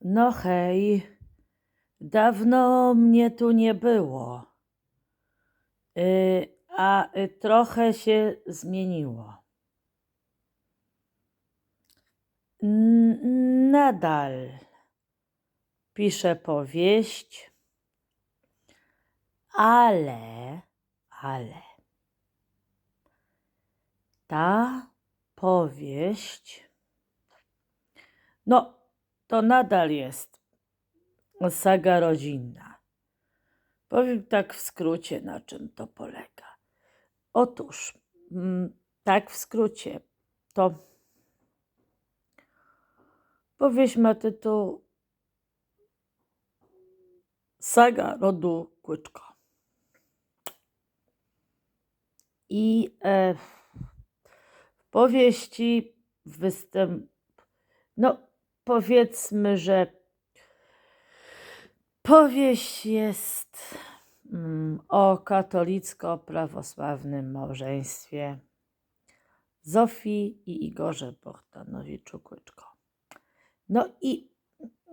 No hej, dawno mnie tu nie było, Y, a y, trochę się zmieniło. N- Nadal piszę powieść, ale, ale ta powieść, no to nadal jest saga rodzinna. Powiem tak w skrócie, na czym to polega. Otóż, mm, tak w skrócie, to powieść ma tytuł Saga rodu Kłyczko. I e, w powieści występ, no powiedzmy, że powieść jest mm, o katolicko-prawosławnym małżeństwie Zofii i Igorze Bohdanowiczu Kłyczko. No i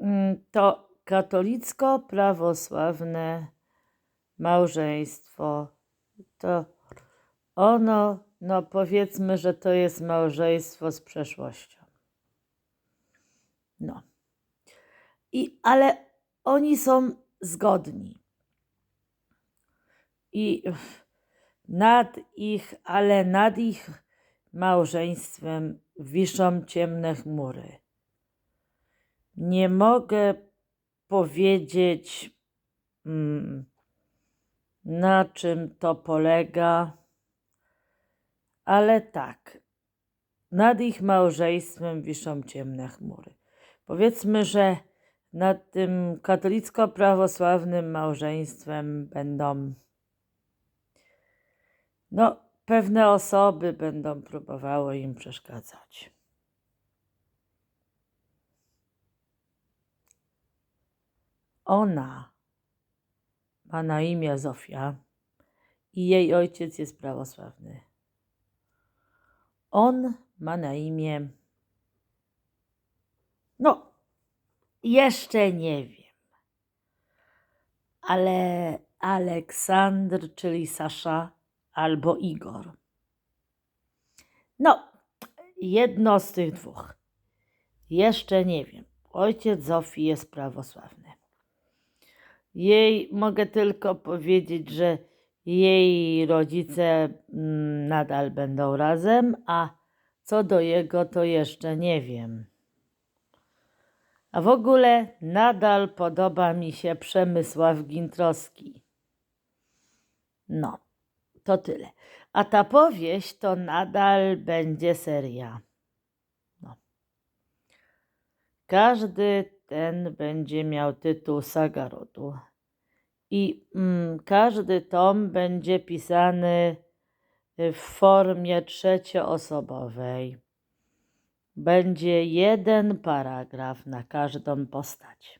mm, to katolicko-prawosławne małżeństwo to ono, no powiedzmy, że to jest małżeństwo z przeszłością. No. I, ale oni są zgodni. I nad ich, ale nad ich małżeństwem wiszą ciemne chmury. Nie mogę powiedzieć, mm, na czym to polega, ale tak, nad ich małżeństwem wiszą ciemne chmury. Powiedzmy, że nad tym katolicko-prawosławnym małżeństwem będą, no, pewne osoby będą próbowały im przeszkadzać. Ona ma na imię Zofia i jej ojciec jest prawosławny. On ma na imię. No, jeszcze nie wiem. Ale Aleksandr, czyli Sasza, albo Igor. No, jedno z tych dwóch. Jeszcze nie wiem. Ojciec Zofii jest prawosławny. Jej mogę tylko powiedzieć, że jej rodzice mm, nadal będą razem, a co do jego, to jeszcze nie wiem. A w ogóle nadal podoba mi się Przemysław Gintrowski. No, to tyle. A ta powieść to nadal będzie seria. No. Każdy ten będzie miał tytuł Saga Rodu. I mm, każdy tom będzie pisany w formie trzecioosobowej. Będzie jeden paragraf na każdą postać.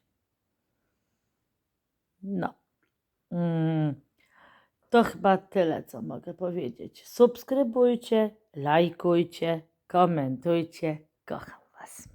No. Mm, to chyba tyle, co mogę powiedzieć. Subskrybujcie, lajkujcie, komentujcie. Kocham Was.